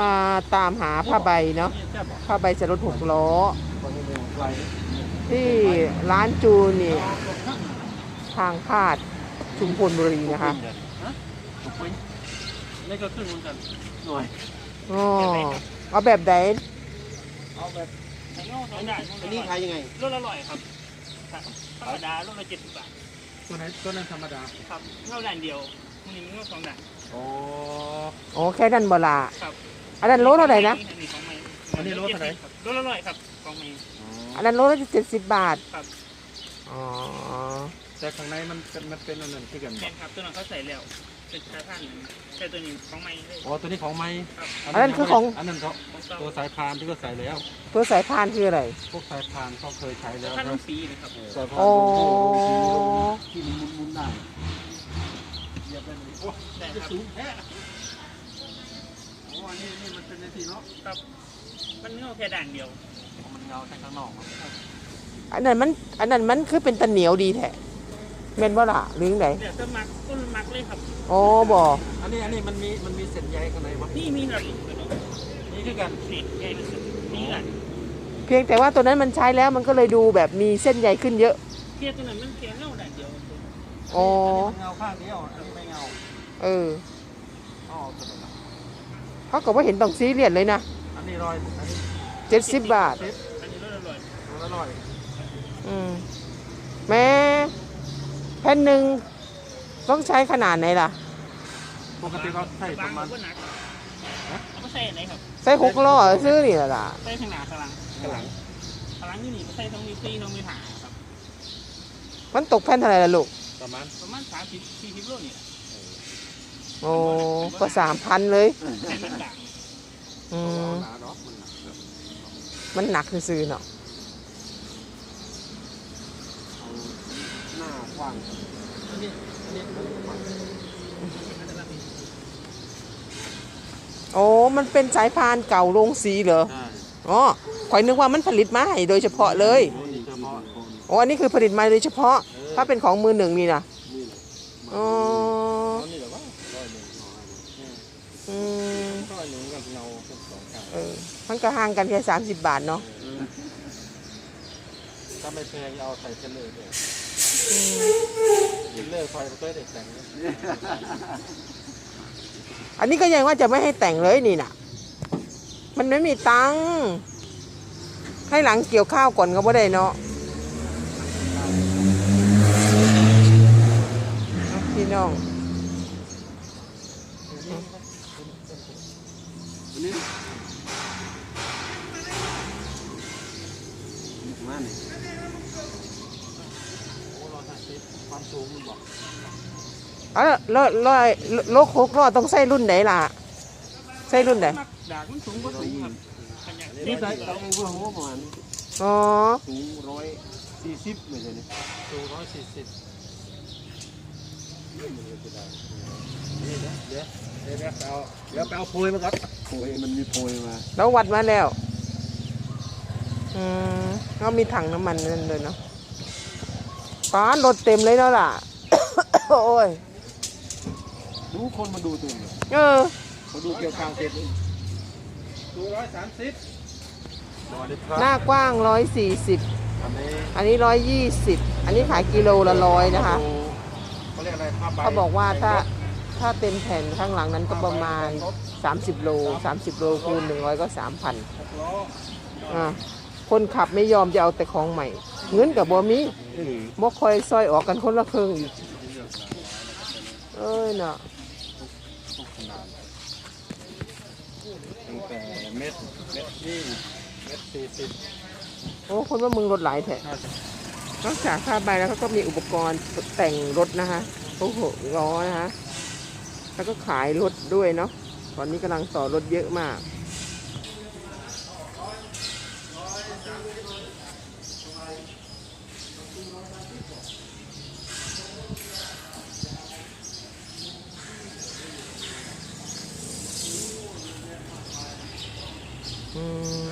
มาตามหาผ้าใบเนาะแซ่บบอกผ้าใบจะรถหกล้อตอนนี้เป็นไฟที่ร้านจูนนี่ ทางพาดชุมพลบุรีนะคะฮะถูกไหมนี่ก็ขึ้นเหมือนกันหน่อยอ๋อเอาแบบไหนเอาแบบไข่เงาสองด่านอันนี้ขายยังไงรสอร่อยครับธรรมดารสละเจ็ดสิบบาทตัวไหนตัวนั้นธรรมดาครับเงาด่านเดียวมันนี้เงาสองด่านอ๋ออ๋อแค่นั้นบ่ละครับ อันนั้นโลเท่าไหร่นะ อันนี้ของใหม่อันนี้รสเท่าไหร่ครับรสอร่อยครับของใหม่อันนั้นโลละเจ็ดสิบบาท ครับอ๋อ แต่ข้างในมันเป็นมันเป็นอันนั้นที่กันแม่นครับตัวนั้นเขาใส่แล้วเป็นชาท่านใส่ตัวนี้ของใหม่เลยอ๋อตัวนี้ของไม้ครับอันนั้นคือของ อันนั้นเขาของเก่าตัวสายพานที่ก็ใส่แล้ว ตัวสายพานคืออะไร พวกสายพานเขาเคยใช้แล้วท่านต้องสีนะครับสายพานโอ้ที่มันมุนๆได้เหยียบได้เลยโอ้ได้จะครับสูงแท้อ๋ออันนี้นี่มันเป็นในที่เนาะครับมันเงาแค่ด่านเดียวอ๋อมันเงาทางข้างนอกเนาะอันนั้นมันอันนั้นมันคือเป็นตะเหนียวดีแท้เม่นบ่ล่ะหรือไงเดี๋ยวจะมักต้นมักเลยครับอ๋อบ่อันนี้อันนี้มันมีมันมีเส้นใยข้างในมั้นี่มีครับนี่คือกันนี่ใหญ่นะครับนี่กันเพียงแต่ว่าตัวนั้นมันใช้แล้วมันก็เลยดูแบบมีเส้นใยขึ้นเยอะเทียบตัวนั้นมันแค่เงาด่านเดียวอ๋ออันนี้มันเงาข้างเดียวอันนี้ไม่เงาเอออ๋อตัวไหนล่ะ เขาก็ว่าเห็นต้องซีเรียสเลยนะอันนี้ร้อยอันนี้เจ็ดสิบบาทสิบอันนี้รสอร่อยตัวละร้อยอืมแม่แผ่นหนึ่งต้องใช้ขนาดไหนล่ะ ปกติเขาใช้ปบางระมาณก็หนักเอาไปใส่ไหนครับใช้หกล้อซื้อนี่ล่ะใส่ข้างหน้าข้างหลังข้างหลัง ข้างหลังนี่นี่ก็ใส่ทั้งมีตีทั้งมีหาครับ มันตกแผ่นเท่าไหร่ล่ะลูกประมาณประมาณสามสิบสี่สิบโลนี่แหละ โอ้ก็สามพันเลยใส่มันด่างอืมหนาเนาะมันหนักมันหนักซื้อๆเนาะเอาหน้ากว้างอันนี้อันนี้มันกว้างโอ้มันเป็นสายพานเก่าโรงสีเหรอใช่อ๋อข่อยนึกว่ามันผลิตมาให้โดยเฉพาะเลยนี่เฉพาะโอ้อันนี้คือผลิตมาโดยเฉพาะ ถ้าเป็นของมือหนึ่งนี่นะนี่แหละอ๋อ เอานี่แหละว่าร้อยหนึ่ง อืม ร้อยหนึ่งกับเงาทั้งสองข้าง เออ มันก็ห่างกันแค่สามสิบบาทเนาะถ้าไม่แพงเอาใส่เทเลอร์ด้วยเทเลอร์ไฟมันก็ได้แต่งนะอันนี้ก็ยังว่าจะไม่ให้แต่งเลยนี่น่ะ มันไม่มีตังค์ให้หลังเกี่ยวข้าวก่อนก็บ่ได้เนาะเอาพี่น้อง อันนี้ มาเนี่ยโอ้ร้อยห้าสิบความสูงมันบอกอะแล้วแล้วโลกหกล้อต้องใส่รุ่นไหนล่ะ ใส่รุ่นไหนมักด่างมันสูงกว่าสูงครับขยันนี่ใส่เอาเองเพื่อหัวประมาณอ๋อ สูงร้อยสี่สิบไม่ใช่นี่สูงร้อยสี่สิบนี่เดี๋ยวเดี๋ยวเดี๋ยวไปเอาเดี๋ยวไปเอาโพยมาก่อนโพยมันมีโพยมา แล้ววัดมาแล้ว อืมก็มีถังน้ำมันนั่นเลยเนาะป้านรถเต็มเลยแล้วล่ะ โอ้ยดูคนมาดูตัวนี้เออ เขาดูเกี่ยวกับเสร็จดูร้อยสามสิบหน้ากว้างร้อยสี่สิบ อันนี้อันนี้ร้อยยี่สิบ อันนี้ขายกิโลละร้อยนะคะ เขาเรียกอะไรผ้าใบเขาบอกว่าถ้าถ้าเต็มแผ่นข้างหลังนั้นก็ประมาณ 30 โล 30 โลคูณ100 ก็ 3,000 หกล้ออะ คนขับไม่ยอมจะเอาแต่ของใหม่ เงินกับบ่มีเออบ่คอยซอยออกกันคนละครึ่งอีกเอ้ยเนาะตั้งแต่เม็ดเม็ดยี่เม็ดสี่สิบโอ้คนว่ามึงรถหลายแท้ห้าสิบนอกจากผ้าใบแล้วเขาก็มีอุปกรณ์แต่งรถนะคะโอ้โหล้อนะคะแล้วก็ขายรถด้วยเนาะตอนนี้กำลังต่อรถเยอะมาก อืม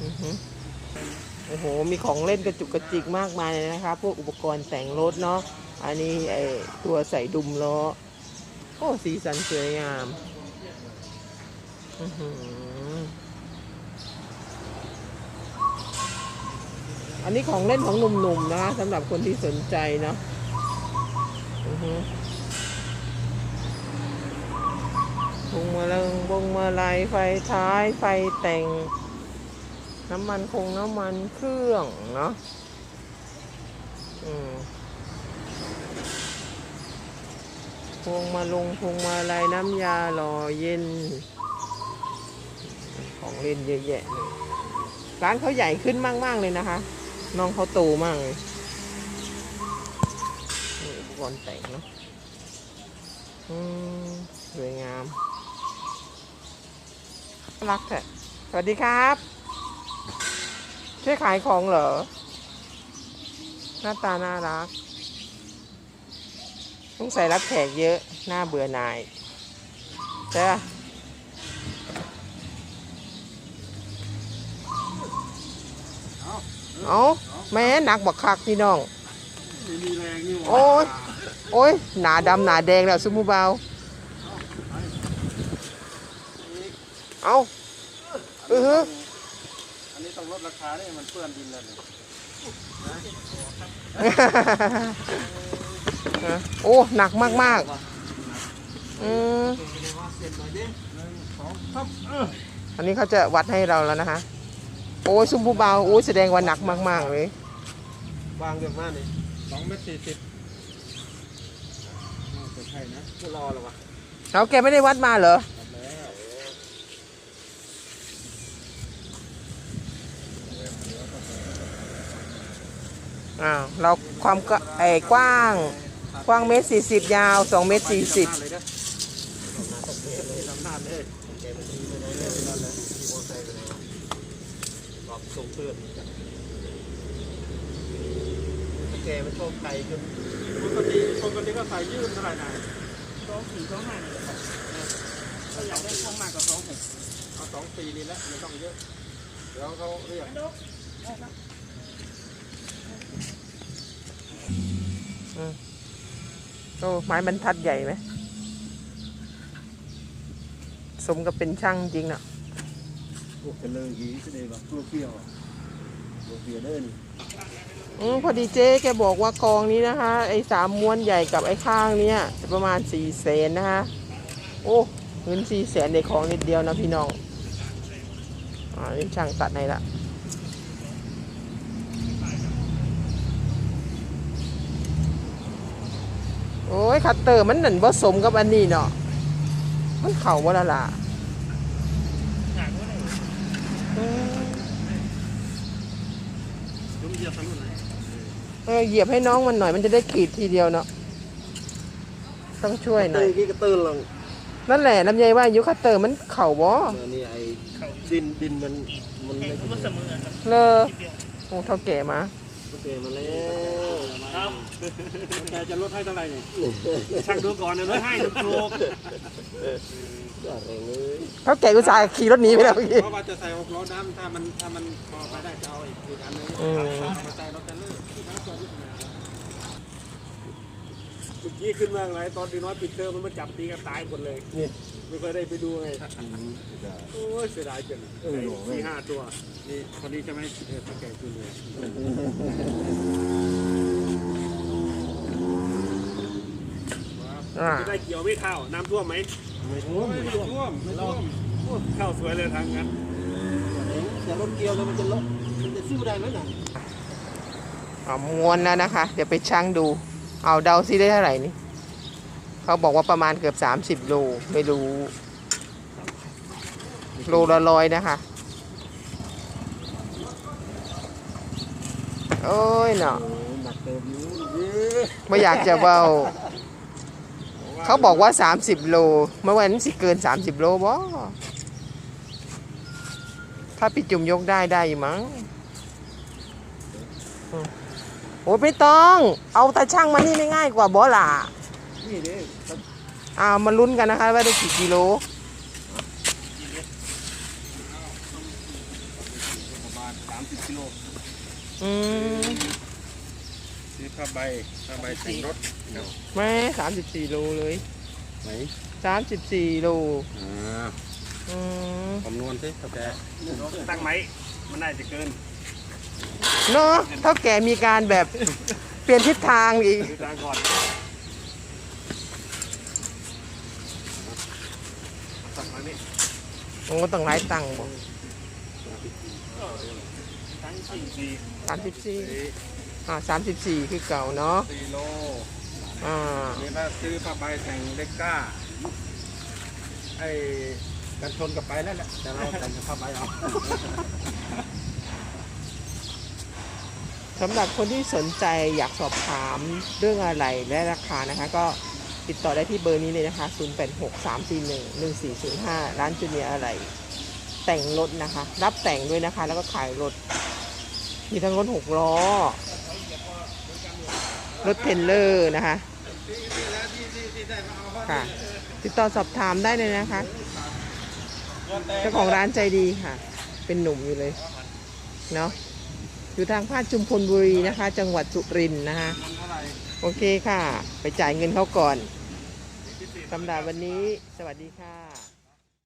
อือหือโอ้โห มีของเล่นกระจุกกระจิกมากมายเลยนะคะ พวกอุปกรณ์แต่งรถเนาะ อันนี้ไอตัวใส่ดุมล้อ โอ้ สีสันสวยงาม อื้อหืออันนี้ของเล่นของหนุ่มๆนะคะสำหรับคนที่สนใจเนาะ อือหือ พวงมาลัยพวงมาลัยไฟท้ายไฟแต่ง น้ำมันคงน้ำมันเครื่องเนาะอืมพวงมาลงพวงมาลัยน้ำยาหล่อเย็น ของเล่นเยอะแยะเลยร้านเขาใหญ่ขึ้นมาก ๆ เลยนะคะ น้องเขาโตมากเลยก่อุปกรณ์แต่งเนาะสวยงาม น่ารักแท้สวัสดีครับ ช่วยขายของเหรอ หน้าตาน่ารักต้องใส่รับแขกเยอะหน้าเบื่อหน่ายใช่ปะเอาแม่หนักบักคักพี่น้องไม่มีแรงนี่หว่าโอ้ย โอ้ย หนาดำหนาแดงแล้วซุมูเบา เอาเออฮึอันนี้ต้องลดราคาเนี่ยมันเปื้อนดินแล้วเนี่ยโอ้ หนักมากๆอืมเสร็จหน่อยดิหนึ่งสองสามเอออันนี้เขาจะวัดให้เราแล้วนะคะโอ้ยซุมผู้เบาโอ้ยแสดงว่าหนักมาก ๆ เลยวางเดือดมากเลยสองเมตรสี่สิบน่าจะใช่นะก็รอแล้ววะเอาแกไม่ได้วัดมาเหรอ ทำแล้ว อ้าวเราความกไอ้กว้างกว้างเมตรสี่สิบยาวสองเมตรสี่สิบเลยนะทำหน้าเลยแกมันดีไปเลยเลยนั่นเลยมีโมไซค์ไปเลยหลอกส่งเพื่อนแกมันชอบไก่จนปกติปกติก็ใส่ยืดเท่าไหร่นะสองสี่สองห้าเนี่ยครับเราอยากได้ช่องมากกว่าสองหกเอาสองปีนี่แหละไม่ต้องเยอะเดี๋ยวเขาเรียก โอ้ไม้บรรทัดใหญ่ไหม สมกับเป็นช่างจริงเนาะพวกจะเลยอีกก็เลยแบบเปรี้ยวๆตัวเปรี้ยวเด้นอืมพอดีเจ๊แกบอกว่ากองนี้นะคะ ไอ้สามม้วนใหญ่กับไอ้ข้างเนี้ยจะประมาณสี่แสนนะคะโอ้เงินสี่แสนในของนิดเดียวนะพี่น้องอ่านี่ช่างตัดให้ละ โอ้ยคัตเตอร์มันหนันผสมกับอันนี้เนาะมันเข่าบ่ละล่ะหากว่าไหนอืมผมเหยียบทางนู้นไหนเออเหยียบให้น้องมันหน่อยมันจะได้กรีดทีเดียวเนาะต้องช่วยหน่เตอยยกี้ก็ตื่นลงนั่นแหละลำไยว่ายุคคัตเตอร์มันเข่าบ่เมื่อนี่ไอ้ดินดินมันมันแข่ไม่งมันเสมอครับเลอทีเดียวโอ้เท่าแก่มา โอเคมาแล้วครับแกจะลดให้เท่าไหร่เนี่ยช่างดูก่อนนะลดให้ถูกก็แรงเลยเท่าแก่อุตส่าห์ขี่รถหนีไปแล้วเมื่อกี้เพราะว่าจะใส่หกล้อดำถ้ามันถ้ามันพอไปได้จะเอาอีกอีกอันนึงอืมเอามาใส่รถเทรลเลอร์ที่ร้านจอดรถ มาเมื่อกี้ขึ้นมาไงตอนดีน้อยปิดเทอมมันมาจับตีกันตายหมดเลยนี่ไม่เคยได้ไปดูไงโอ้ยเสียดายจังสี่ห้าตัวนี่คนนี้จะไม่เออตะแกรงขึ้นเลยอ่าจะได้เกี่ยวไม่เข้าน้ำท่วมไหมไม่ท่วมไม่ท่วมไม่ท่วมเข้าสวยเลยทางนั้นแต่รถเกี่ยวแล้วมันจะลดมันจะสู้ได้ไหมน่ะเอาม้วนแล้วนะคะ เดี๋ยวไปชั่งดู เอาเดาซิได้เท่าไหร่นี่ เขาบอกว่าประมาณเกือบ30โล ไม่รู้ โลละร้อยนะคะ โอ้ยเนาะหนักเติมอยู่ไม่อยากจะเบา เขาบอกว่า 30 โล เมื่อวันนั้นสิเกิน 30 โลบ่ถ้าพี่จุ่มยกได้ได้อยู่มั้งอืม โอ้ยไม่ต้อง เอาตาช่างมานี่ไม่ง่ายกว่าบ่ล่ะนี่เด้อ่ามาลุ้นกันนะคะว่าได้กี่กิโลประมาณสามสิบกิโลอืมซื้อผ้าใบผ้าใบแต่งรถแม่สามสิบสี่โลเลยไหนสามสิบสี่โลอ่าอืมคำนวณสิเท่าแกตั้งไหมมันน่าจะเกิน เนาะเท่าแก่มีการแบบเปลี่ยนทิศทางอีก ดูทางก่อนตั้งมานี่โอ้ต้องหลายตังค์บ่ทั้งสี่สี่สามสิบสี่อ่าสามสิบสี่คือเก่าเนาะสี่โลอ่านี่ถ้าซื้อผ้าใบแต่งเล็กก้า ไอ้กันชนกับไปแล้วแหละแต่เราแต่งผ้าใบเอา สำหรับคนที่สนใจอยากสอบถามเรื่องอะไรและราคานะคะ ก็ติดต่อได้ที่เบอร์นี้เลยนะคะ 0863411405 ร้านจูเนียอะไร แต่งรถนะคะ รับแต่งด้วยนะคะ แล้วก็ขายรถ มีทั้งรถหกล้อ รถเทนเลอร์นะคะ ค่ะ ติดต่อสอบถามได้เลยนะคะ เจ้าของร้านใจดีค่ะ เป็นหนุ่มอยู่เลย เนาะ อยู่ทางภาคชุมพลบุรีนะคะ จังหวัดสุรินทร์นะคะ โอเคค่ะ ไปจ่ายเงินเขาก่อนสำหรับวันนี้ สวัสดีค่ะ